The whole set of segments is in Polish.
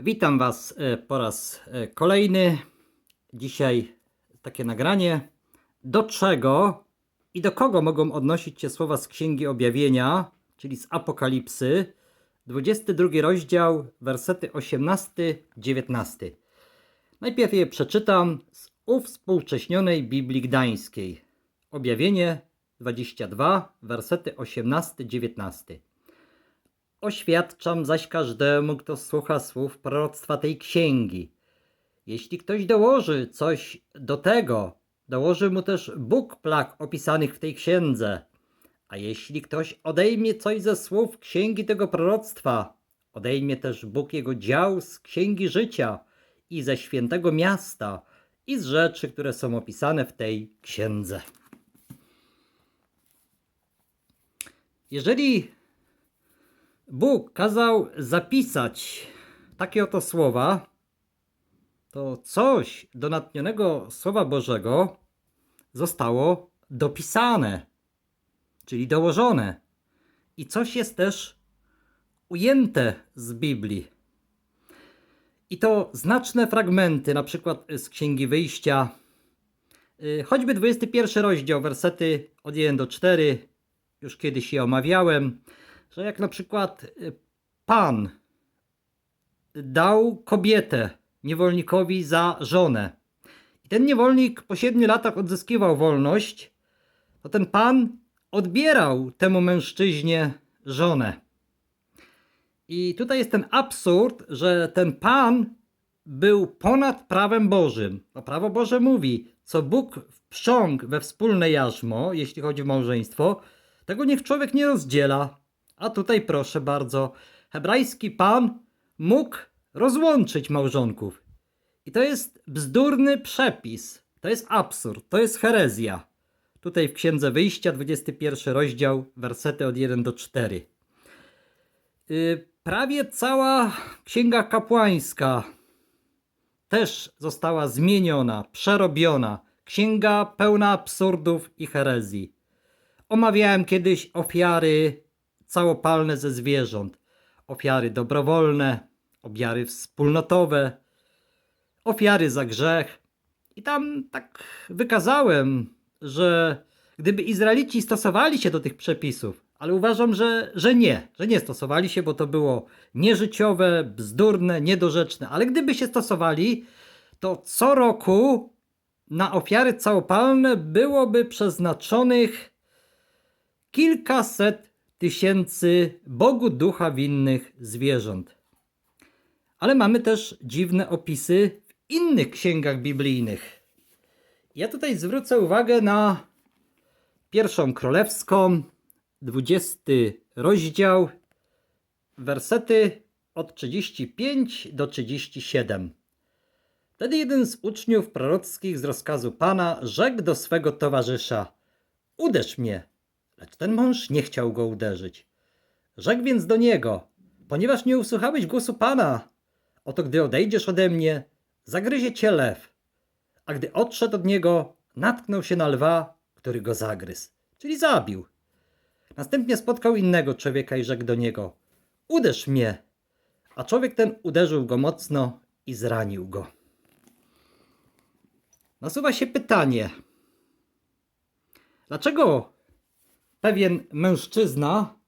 Witam Was e, po raz e, kolejny. Dzisiaj takie nagranie. Do czego i do kogo mogą odnosić się słowa z Księgi Objawienia, czyli z Apokalipsy, 22 rozdział, wersety 18-19. Najpierw je przeczytam z uwspółcześnionej Biblii Gdańskiej. Objawienie 22, wersety 18-19. Oświadczam zaś każdemu, kto słucha słów proroctwa tej księgi. Jeśli ktoś dołoży coś do tego, dołoży mu też Bóg plag opisanych w tej księdze. A jeśli ktoś odejmie coś ze słów księgi tego proroctwa, odejmie też Bóg jego dział z księgi życia i ze świętego miasta i z rzeczy, które są opisane w tej księdze. Jeżeli Bóg kazał zapisać takie oto słowa, to coś do natnionego Słowa Bożego zostało dopisane, czyli dołożone. I coś jest też ujęte z Biblii. I to znaczne fragmenty, na przykład z Księgi Wyjścia, y, choćby 21 rozdział, wersety od 1 do 4, już kiedyś je omawiałem, że jak na przykład y, Pan dał kobietę niewolnikowi za żonę i ten niewolnik po 7 latach odzyskiwał wolność, to ten Pan odbierał temu mężczyźnie żonę. I tutaj jest ten absurd, że ten Pan był ponad prawem Bożym. Bo prawo Boże mówi, co Bóg wprzągł we wspólne jarzmo, jeśli chodzi o małżeństwo, tego niech człowiek nie rozdziela. A tutaj proszę bardzo, hebrajski Pan mógł rozłączyć małżonków. I to jest bzdurny przepis. To jest absurd, to jest herezja. Tutaj w Księdze Wyjścia, 21 rozdział, wersety od 1 do 4. Yy, prawie cała Księga Kapłańska też została zmieniona, przerobiona. Księga pełna absurdów i herezji. Omawiałem kiedyś ofiary całopalne ze zwierząt, ofiary dobrowolne, ofiary wspólnotowe, ofiary za grzech. I tam tak wykazałem, że gdyby Izraelici stosowali się do tych przepisów, ale uważam, że, że nie, że nie stosowali się, bo to było nieżyciowe, bzdurne, niedorzeczne, ale gdyby się stosowali, to co roku na ofiary całopalne byłoby przeznaczonych kilkaset tysięcy Bogu ducha winnych zwierząt. Ale mamy też dziwne opisy w innych księgach biblijnych. Ja tutaj zwrócę uwagę na pierwszą królewską, 20 rozdział, wersety od 35 do 37. Wtedy jeden z uczniów prorockich z rozkazu Pana rzekł do swego towarzysza: Uderz mnie. Lecz ten mąż nie chciał go uderzyć. Rzekł więc do niego: Ponieważ nie usłuchałeś głosu Pana, oto gdy odejdziesz ode mnie, zagryzie cię lew. A gdy odszedł od niego, natknął się na lwa, który go zagryzł, czyli zabił. Następnie spotkał innego człowieka i rzekł do niego: Uderz mnie. A człowiek ten uderzył go mocno i zranił go. Nasuwa się pytanie: dlaczego pewien mężczyzna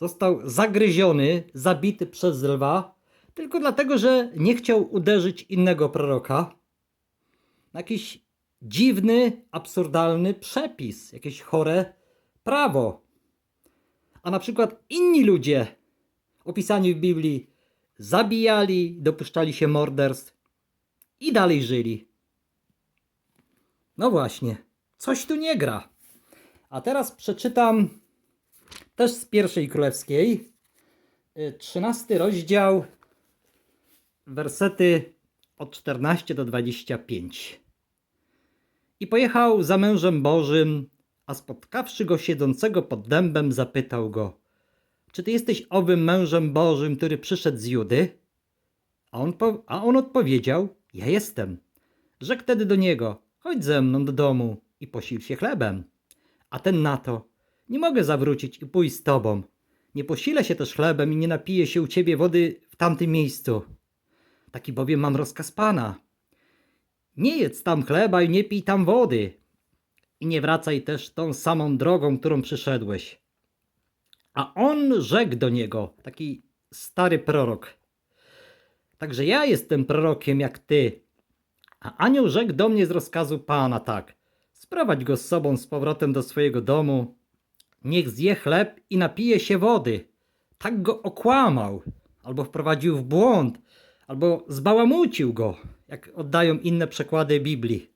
został zagryziony, zabity przez lwa, tylko dlatego, że nie chciał uderzyć innego proroka? Jakiś dziwny, absurdalny przepis, jakieś chore prawo. A na przykład inni ludzie opisani w Biblii zabijali, dopuszczali się morderstw i dalej żyli. No właśnie, coś tu nie gra. A teraz przeczytam też z pierwszej królewskiej, y, 13 rozdział, wersety od 14 do 25. I pojechał za mężem Bożym, a spotkawszy go siedzącego pod dębem, zapytał go: Czy ty jesteś owym mężem Bożym, który przyszedł z Judy? A on, a on odpowiedział: Ja jestem. Rzekł wtedy do niego: Chodź ze mną do domu i posil się chlebem. A ten na to: Nie mogę zawrócić i pójść z tobą. Nie posilę się też chlebem i nie napiję się u ciebie wody w tamtym miejscu. Taki bowiem mam rozkaz Pana. Nie jedz tam chleba i nie pij tam wody. I nie wracaj też tą samą drogą, którą przyszedłeś. A on rzekł do niego, taki stary prorok. Także ja jestem prorokiem jak ty. A anioł rzekł do mnie z rozkazu Pana tak. Sprowadź go z sobą z powrotem do swojego domu. Niech zje chleb i napije się wody. Tak go okłamał, albo wprowadził w błąd, albo zbałamucił go, jak oddają inne przekłady Biblii.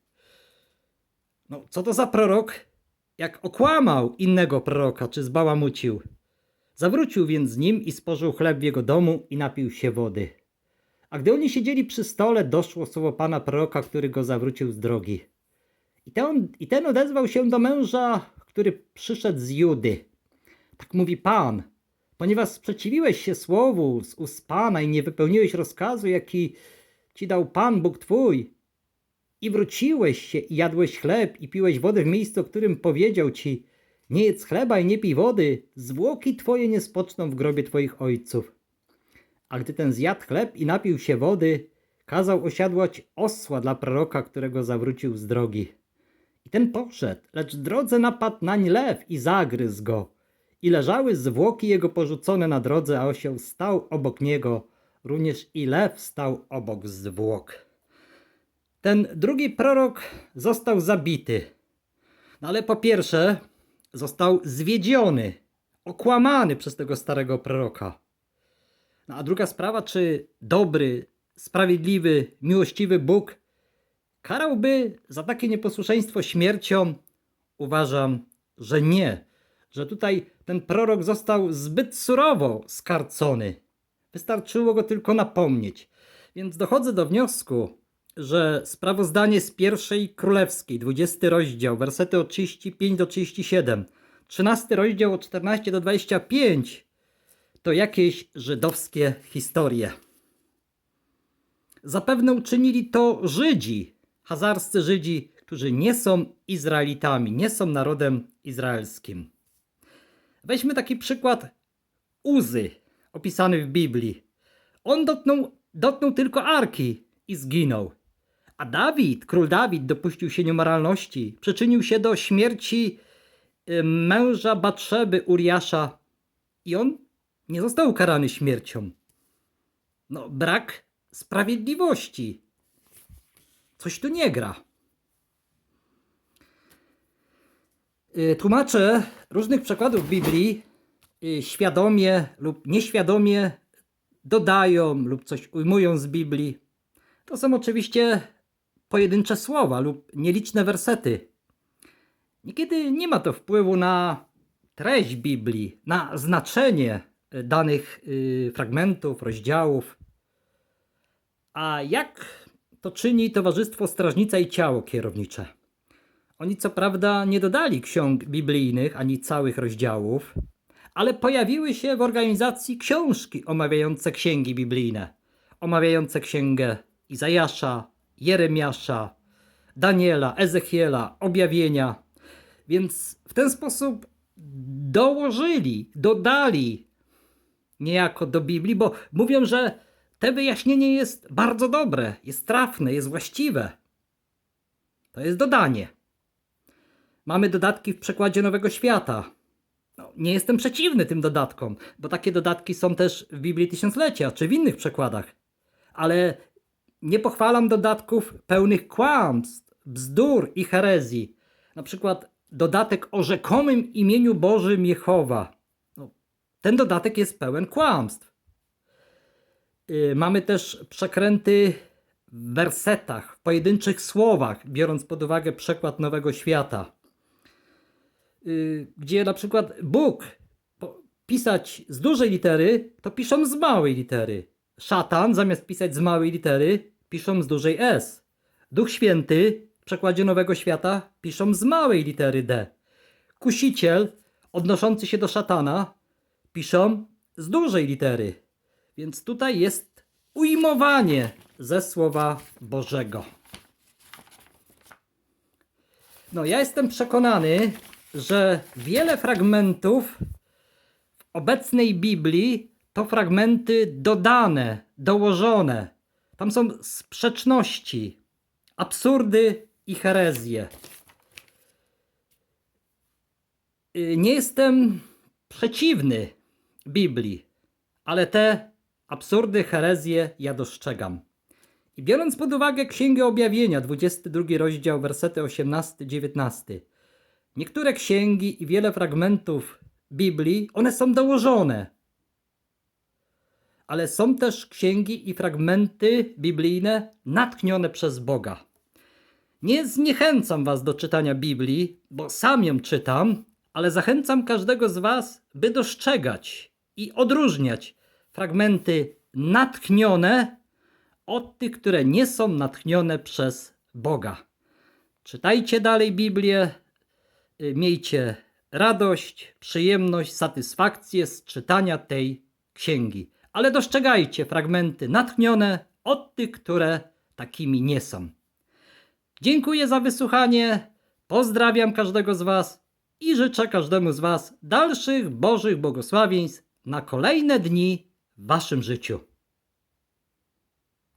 No, co to za prorok? Jak okłamał innego proroka, czy zbałamucił. Zawrócił więc z nim i spożył chleb w jego domu i napił się wody. A gdy oni siedzieli przy stole, doszło słowo pana proroka, który go zawrócił z drogi. I ten, I ten odezwał się do męża, który przyszedł z Judy. Tak mówi Pan, ponieważ sprzeciwiłeś się słowu z ust Pana i nie wypełniłeś rozkazu, jaki ci dał Pan Bóg Twój, i wróciłeś się i jadłeś chleb i piłeś wodę w miejscu, o którym powiedział ci, nie jedz chleba i nie pij wody, zwłoki Twoje nie spoczną w grobie Twoich ojców. A gdy ten zjadł chleb i napił się wody, kazał osiadłać osła dla proroka, którego zawrócił z drogi. I ten poszedł, lecz drodze napadł nań lew i zagryzł go. I leżały zwłoki jego porzucone na drodze, a osioł stał obok niego, również i lew stał obok zwłok. Ten drugi prorok został zabity. No ale po pierwsze, został zwiedziony, okłamany przez tego starego proroka. No a druga sprawa, czy dobry, sprawiedliwy, miłościwy Bóg karałby za takie nieposłuszeństwo śmiercią? Uważam, że nie. Że tutaj ten prorok został zbyt surowo skarcony. Wystarczyło go tylko napomnieć. Więc dochodzę do wniosku, że sprawozdanie z pierwszej królewskiej, 20 rozdział, wersety od 35 do 37, 13 rozdział od 14 do 25 to jakieś żydowskie historie. Zapewne uczynili to Żydzi, hazarscy Żydzi, którzy nie są Izraelitami, nie są narodem izraelskim. Weźmy taki przykład Uzy, opisany w Biblii. On dotknął, dotknął tylko arki i zginął. A Dawid, król Dawid, dopuścił się niemoralności, przyczynił się do śmierci y, męża Batrzeby Uriasza i on nie został ukarany śmiercią. No, brak sprawiedliwości. Coś tu nie gra. Y, Tłumacze różnych przekładów Biblii y, świadomie lub nieświadomie dodają lub coś ujmują z Biblii. To są oczywiście pojedyncze słowa lub nieliczne wersety. Niekiedy nie ma to wpływu na treść Biblii, na znaczenie y, danych fragmentów, rozdziałów. A jak to czyni Towarzystwo Strażnica i Ciało Kierownicze? Oni co prawda nie dodali ksiąg biblijnych ani całych rozdziałów, ale pojawiły się w organizacji książki omawiające księgi biblijne, omawiające księgę Izajasza, Jeremiasza, Daniela, Ezechiela, objawienia. Więc w ten sposób dołożyli, dodali niejako do Biblii, bo mówią, że te wyjaśnienie jest bardzo dobre, jest trafne, jest właściwe. To jest dodanie. Mamy dodatki w przekładzie Nowego Świata. No, nie jestem przeciwny tym dodatkom, bo takie dodatki są też w Biblii Tysiąclecia czy w innych przekładach. Ale nie pochwalam dodatków pełnych kłamstw, bzdur i herezji. Na przykład dodatek o rzekomym imieniu Bożym Jehowa. No, ten dodatek jest pełen kłamstw. Yy, mamy też przekręty w wersetach, w pojedynczych słowach, biorąc pod uwagę przekład Nowego Świata. Yy, gdzie na przykład Bóg pisać z dużej litery, to piszą z małej litery. Szatan zamiast pisać z małej litery, piszą z dużej S. Duch Święty w przekładzie Nowego Świata piszą z małej litery D. Kusiciel odnoszący się do szatana piszą z dużej litery. Więc tutaj jest ujmowanie ze Słowa Bożego. No, ja jestem przekonany, że wiele fragmentów w obecnej Biblii to fragmenty dodane, dołożone. Tam są sprzeczności, absurdy i herezje. Y, Nie jestem przeciwny Biblii, ale te absurdy, herezje ja dostrzegam. I biorąc pod uwagę Księgę Objawienia, 22 rozdział, wersety 18-19, niektóre księgi i wiele fragmentów Biblii, one są dołożone. Ale są też księgi i fragmenty biblijne natchnione przez Boga. Nie zniechęcam Was do czytania Biblii, bo sam ją czytam, ale zachęcam każdego z Was, by dostrzegać i odróżniać fragmenty natchnione od tych, które nie są natchnione przez Boga. Czytajcie dalej Biblię, y, miejcie radość, przyjemność, satysfakcję z czytania tej księgi. Ale dostrzegajcie fragmenty natchnione od tych, które takimi nie są. Dziękuję za wysłuchanie. Pozdrawiam każdego z Was i życzę każdemu z Was dalszych Bożych błogosławieństw na kolejne dni Waszym życiu.